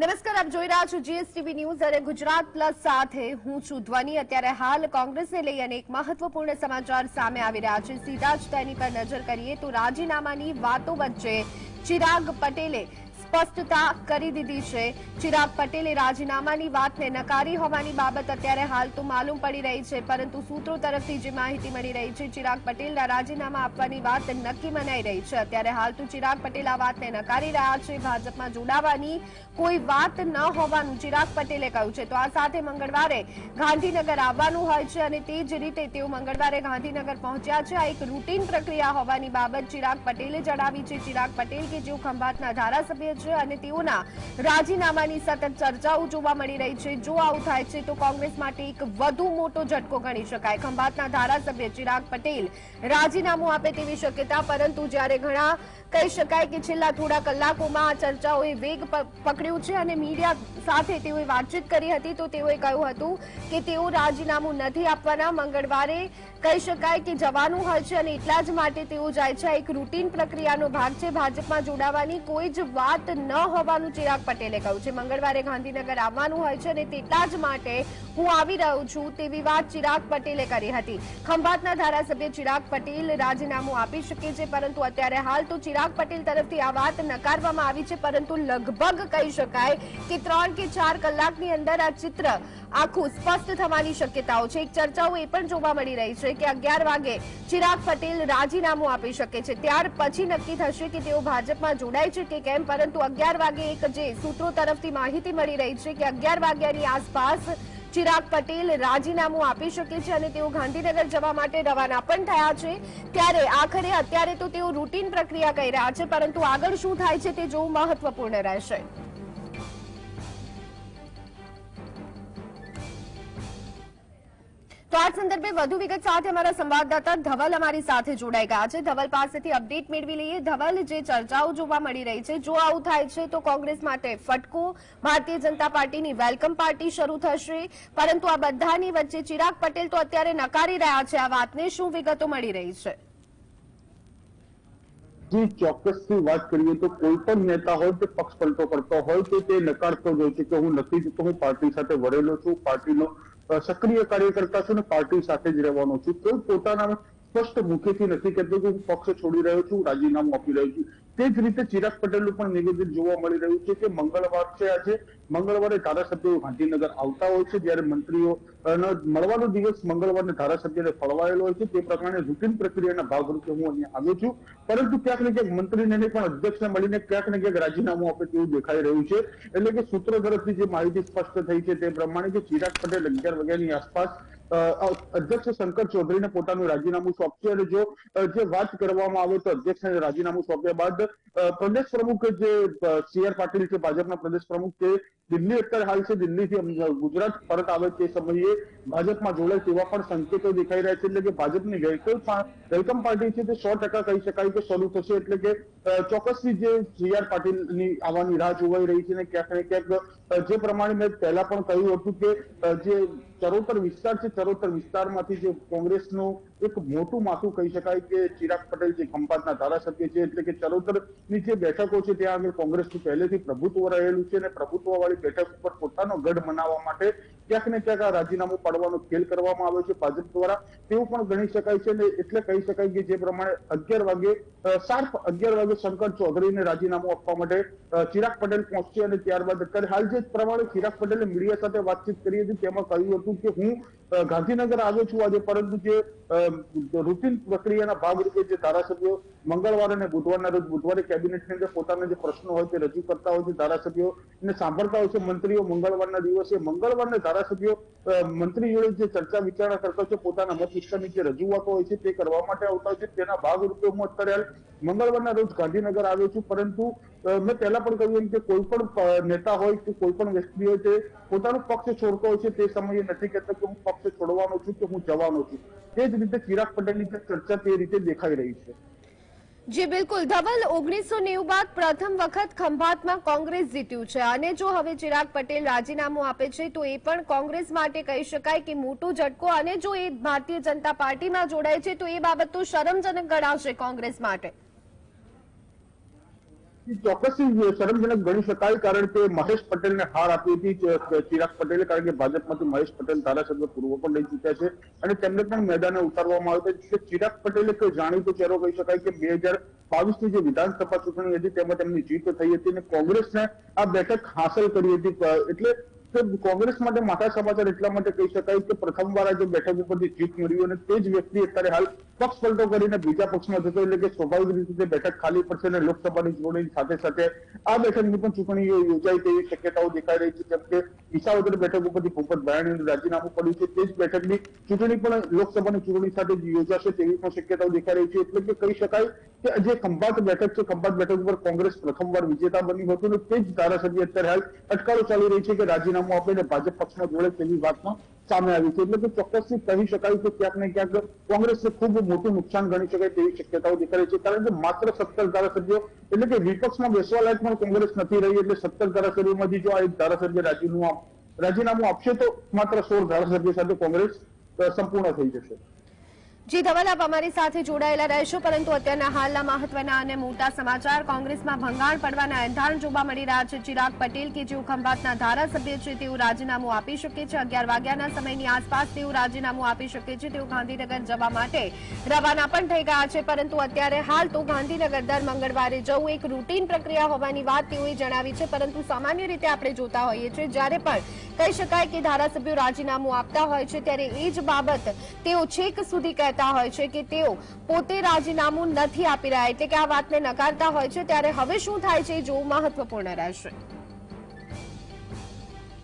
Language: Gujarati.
નમસ્કાર, આપ જોઈ રહ્યા છો જીએસટીવી ન્યૂઝ અને ગુજરાત પ્લસ સાથે હું છું ધ્વની. અત્યારે હાલ કોંગ્રેસને લઈ એક મહત્વપૂર્ણ સમાચાર સામે આવી રહ્યા છે. સીધા જ તેની પર નજર કરીએ તો રાજીનામાની વાતો વચ્ચે ચિરાગ પટેલે સ્પષ્ટતા કરી દીધી છે. ચિરાગ પટેલે રાજીનામાની વાતને નકારી હોવાની બાબત અત્યારે હાલ તો માલુમ પડી રહી છે, પરંતુ સૂત્રો તરફથી જે માહિતી મળી રહી છે, ચિરાગ પટેલના રાજીનામા આપવાની વાત નક્કી મનાઈ રહી છે. અત્યારે હાલ તો ચિરાગ પટેલ આ વાતને નકારી રહ્યા છે, ભાજપમાં જોડાવાની કોઈ વાત ન હોવાનું ચિરાગ પટેલે કહ્યું છે. તો આ સાથે મંગળવારે ગાંધીનગર આવવાનું હોય છે અને તે જ રીતે તેઓ મંગળવારે ગાંધીનગર પહોંચ્યા છે. આ એક રૂટીન પ્રક્રિયા હોવાની બાબત ચિરાગ પટેલે જણાવી છે. ચિરાગ પટેલ કે જેઓ ખંભાતના ધારાસભ્ય છે અને તેઓના રાજીનામાની સતત ચર્ચાઓ જોવા મળી રહી છે. જો આવું થાય છે તો કોંગ્રેસ માટે એક વધુ મોટો ઝટકો ગણી શકાય. ખંભાતના ધારાસભ્ય ચિરાગ પટેલ રાજીનામું આપે તેવી શક્યતા, પરંતુ જ્યારે ઘણા કહી શકાય કે છેલ્લા થોડા કલાકોમાં આ ચર્ચાઓએ વેગ પકડ્યો છે અને મીડિયા સાથે તેઓએ વાતચીત કરી હતી, તો તેઓએ કહ્યું હતું કે તેઓ રાજીનામું નથી આપવાના. મંગળવારે કહી શકાય કે જવાનું હોય છે અને એટલા જ માટે તેઓ જાય છે. એક રૂટીન પ્રક્રિયાનો ભાગ છે. ભાજપમાં જોડાવાની કોઈ જ વાત ન હોવાનું ચિરાગ પટેલે કહ્યું છે. મંગળવારે ગાંધીનગર આવવાનું હોય છે અને તેટલા જ માટે હું આવી રહ્યો છું તેવી વાત ચિરાગ પટેલે કરી હતી. ખંભાતના ધારાસભ્ય ચિરાગ પટેલ રાજીનામું આપી શકે છે, પરંતુ અત્યારે હાલ તો ચિરાગ પટેલ તરફથી આ વાત નકારવામાં આવી છે, પરંતુ લગભગ કહી શકાય કે ત્રણ કે ચાર કલાકની અંદર આ ચિત્ર આખું સ્પષ્ટ થવાની શક્યતાઓ છે. એક ચર્ચાઓ એ પણ જોવા મળી રહી છે કે અગિયાર વાગે ચિરાગ પટેલ રાજીનામું આપી શકે છે. ત્યાર પછી નક્કી થશે કે તેઓ ભાજપમાં જોડાય છે કે કેમ, પરંતુ અગિયાર વાગે એક જે સૂત્રો તરફથી માહિતી મળી રહી છે કે અગિયાર વાગ્યાની આસપાસ ચિરાગ પટેલ રાજીનામું આપી શકે છે અને તેઓ ગાંધીનગર જવા માટે રવાના પણ થયા છે. ત્યારે આખરે અત્યારે તો તેઓ રૂટીન પ્રક્રિયા કરી રહ્યા છે, પરંતુ આગળ શું થાય છે તે જોવું મહત્વપૂર્ણ રહેશે. તો આ સંદર્ભે વધુ વિગત સાથે અમારા સંવાદદાતા ધવલ અમારી સાથે જોડાઈ ગયા છે. ધવલ પાસેથી અપડેટ મેળવી લઈએ. ધવલ, જે ચર્ચાઓ જોવા મળી રહી છે, જો આવું થાય છે તો કોંગ્રેસ માટે ફટકો. ભારતીય જનતા પાર્ટીની વેલકમ પાર્ટી શરૂ થશે. પરંતુ આ બધાની વચ્ચે ચિરાગ પટેલ તો અત્યારે નકારી રહ્યા છે આ વાતને. શું વિગતો મળી રહી છે? જે, ચોક્કસથી વાત કરીએ તો કોઈ પણ નેતા હોય તે પક્ષ પલટો કરતો હોય તો તે નકારતો જ હોય છે કે હું નથી જતો, હું પાર્ટી સાથે વળેલો છું. પાર્ટીનો સક્રિય કાર્યકર્તા છું ને પાર્ટી સાથે જ રહેવાનો છું. કોઈ પોતાના સ્પષ્ટ મુખેથી નથી કહેતો કે હું પક્ષ છોડી રહ્યો છું, રાજીનામું આપી રહ્યો છું. તે જ રીતે ચિરાગ પટેલનું પણ નિવેદન જોવા મળી રહ્યું છે કે મંગળવાર છે આજે. મંગળવારે ધારાસભ્યો ગાંધીનગર આવતા હોય છે, જ્યારે મંત્રીઓ મળવાનો દિવસ મંગળવારને ધારાસભ્યને ફળવાયેલો હોય છે. તે પ્રમાણે રૂટીન પ્રક્રિયાના ભાગરૂપે હું અહીંયા આવ્યો છું. પરંતુ ક્યાંક ને ક્યાંક મંત્રીને પણ અધ્યક્ષને મળીને ક્યાંક ને ક્યાંક રાજીનામું આપે તેવું દેખાઈ રહ્યું છે. એટલે કે સૂત્રો તરફથી જે માહિતી સ્પષ્ટ થઈ છે તે પ્રમાણે કે ચિરાગ પટેલ અગિયાર વાગ્યાની આસપાસ અધ્યક્ષ શંકર ચૌધરીને પોતાનું રાજીનામું સોંપ્યું અને જો જે વાત કરવામાં આવે તો અધ્યક્ષને રાજીનામું સોંપ્યા બાદ પ્રદેશ પ્રમુખ જે સી પાટીલ છે, ભાજપના પ્રદેશ પ્રમુખ, તે દિલ્હી અત્યારે હાલ છે, દિલ્હીથી ગુજરાત પરત આવે તે સમયે ભાજપમાં જોડાય તેવા પણ સંકેતો દેખાઈ રહ્યા છે, એટલે કે ભાજપની વેલકમ વેલકમ પાર્ટી છે તે સો ટકા કહી શકાય કે શરૂ થશે, એટલે કે ચોક્કસથી જે સી આર પાટીલની આવવાની રાહ જોવાઈ રહી છે ને ક્યાંક ને ક્યાંક જે પ્રમાણે મેં પહેલા પણ કહ્યું હતું કે જે ચરોતર વિસ્તાર છે, ચરોતર વિસ્તારમાંથી જે કોંગ્રેસનું એક મોટું માથું કહી શકાય કે ચિરાગ પટેલ જે ખંભાતના ધારાસભ્ય છે, એટલે કે ચરોતરની જે બેઠકો છે, ત્યાં આગળ કોંગ્રેસનું પહેલેથી પ્રભુત્વ રહેલું છે અને પ્રભુત્વ વાળી બેઠક ઉપર પોતાનો ગઢ બનાવવા માટે ક્યાંક ને ક્યાંક આ રાજીનામું પાડવાનો ખેલ કરવામાં આવ્યો છે ભાજપ દ્વારા. તેવું પણ ગણી શકાય છે અને એટલે કહી શકાય કે જે પ્રમાણે અગિયાર વાગે શાર્પ અગિયાર વાગે શંકર ચૌધરીને રાજીનામું આપવા માટે ચિરાગ પટેલ પહોંચશે અને ત્યારબાદ અત્યારે હાલ જે પ્રમાણે ચિરાગ પટેલે મીડિયા સાથે વાતચીત કરી હતી તેમાં કહ્યું હતું કે હું ગાંધીનગર આવ્યો છું આજે પરંતુ જે રૂટીન પ્રક્રિયાના ભાગરૂપે જે ધારાસભ્યો મંગળવારે અને બુધવારના રોજ બુધવારે કેબિનેટની અંદર પોતાના જે પ્રશ્નો હોય તે રજૂ કરતા હોય છે ધારાસભ્યો અને સાંભળતા હોય છે મંત્રીઓ મંગળવારના દિવસે મંગળવારના ધારાસભ્યો અ, મંત્રી જોડે જે ચર્ચા વિચારણા કરતા છે પોતાના મત વિસ્તારની જે રજૂઆતો હોય છે તે કરવા માટે આવતા છે. તેના ભાગરૂપે હું અત્યારે મંગળવારના રોજ ગાંધીનગર આવ્યો છું. પરંતુ મેં પહેલા પણ કહ્યું કે કોઈ પણ નેતા હોય કે કોઈ પણ વ્યક્તિ હોય તે પોતાનો પક્ષ છોડતો હોય છે તે સમયે નથી કહેતો કે હું પક્ષ છોડવાનો છું કે હું જવાનો છું. તે જ રીતે ચિરાગ પટેલની ચર્ચા તે રીતે દેખાઈ રહી છે. જી, બિલકુલ. ધવલ ઓગણીસો નેવું બાદ પ્રથમ વખત ખંભાતમાં કોંગ્રેસ જીત્યું છે. અને જો હવે ચિરાગ પટેલ રાજીનામું આપે છે, તો એ પણ કોંગ્રેસ માટે કહી શકાય કે મોટો ઝટકો. અને જો એ ભારતીય જનતા પાર્ટીમાં જોડાય છે, તો એ બાબત તો શરમજનક ગણાશે કોંગ્રેસ માટે. ચોક્કસથી શરમજનક ગણી શકાય કારણ કે મહેશ પટેલને હાર આપી હતી ચિરાગ પટેલે કારણ કે ભાજપમાંથી મહેશ પટેલ ધારાસભ્ય પૂર્વ પણ લઈ ચૂક્યા છે અને તેમને પણ મેદાને ઉતારવામાં આવ્યો છે. એટલે ચિરાગ પટેલ એક જાણીતો ચહેરો કહી શકાય કે બે હજાર બાવીસની જે વિધાનસભા ચૂંટણી હતી તેમાં તેમની જીત થઈ હતી અને કોંગ્રેસને આ બેઠક હાંસલ કરી હતી. એટલે કે કોંગ્રેસ માઠા સમાચાર એટલા માટે કહી શકાય કે પ્રથમવાર જે બેઠક ઉપરથી જીત મળી અને તે જ વ્યક્તિ અત્યારે હાલ પક્ષ પલટો કરીને બીજા પક્ષમાં જતો એટલે કે સ્વાભાવિક રીતે તે બેઠક ખાલી પડશે અને લોકસભાની ચૂંટણી સાથે સાથે આ બેઠકની પણ ચૂંટણી યોજાય તેવી શક્યતાઓ દેખાઈ રહી છે. કેમ કે વિસાવદર બેઠક ઉપરથી પોપટ ભરાણીનું રાજીનામું પડ્યું છે. તે જ બેઠકની ચૂંટણી પણ લોકસભાની ચૂંટણી સાથે યોજાશે તેવી પણ શક્યતાઓ દેખાઈ રહી છે. એટલે કે કહી શકાય કે જે ખંભાત બેઠક છે, ખંભાત બેઠક ઉપર કોંગ્રેસ પ્રથમવાર વિજેતા બન્યું હતું અને તે જ ધારાસભ્ય અત્યારે હાલ અટકાળો ચાલી રહી છે કે રાજીનામું આપીને ભાજપ પક્ષમાં જોડે તેવી વાતમાં સામે આવી છે. એટલે કે ચોક્કસથી કહી શકાય કે ક્યાંક ને ક્યાંક કોંગ્રેસને ખૂબ મોટું નુકસાન ગણી શકાય તેવી શક્યતાઓ દેખાઈ છે. કારણ કે માત્ર સત્તર ધારાસભ્યો, એટલે કે વિપક્ષમાં બેસવા લાયક પણ કોંગ્રેસ નથી રહી. એટલે સત્તર ધારાસભ્યોમાંથી જો આ એક ધારાસભ્ય રાજીનામું રાજીનામું આપશે તો માત્ર સોળ ધારાસભ્યો સાથે કોંગ્રેસ સંપૂર્ણ થઈ જશે. જી ધવલ અમારી સાથે જોડાયેલા રહેશો, પરંતુ અત્યારના હાલના મહત્વના અને મોટા સમાચાર, કોંગ્રેસમાં ભંગાણ પડવાના એંધાણ જોવા મળી રહ્યા છે. ચિરાગ પટેલ કે જેઓ ખંભાતના ધારાસભ્ય છે, તેઓ રાજીનામું આપી શકે છે. અગિયાર વાગ્યાના સમયની આસપાસ તેઓ રાજીનામું આપી શકે છે. તેઓ ગાંધીનગર જવા માટે રવાના પણ થઈ ગયા છે, પરંતુ અત્યારે હાલ તો ગાંધીનગર દર મંગળવારે જવું એક રૂટીન પ્રક્રિયા હોવાની વાત તેઓએ જણાવી છે. પરંતુ સામાન્ય રીતે આપણે જોતા હોઈએ છીએ, જ્યારે પણ કહી શકાય કે ધારાસભ્યો રાજીનામું આપતા હોય છે, ત્યારે એ જ બાબત તેઓ છેક સુધી કહેતા હોય છે કે તેઓ પોતે રાજીનામું નથી આપી રહ્યા, એટલે કે આ વાતને નકારતા હોય છે. ત્યારે હવે શું થાય છે એ જોવું મહત્વપૂર્ણ રહેશે.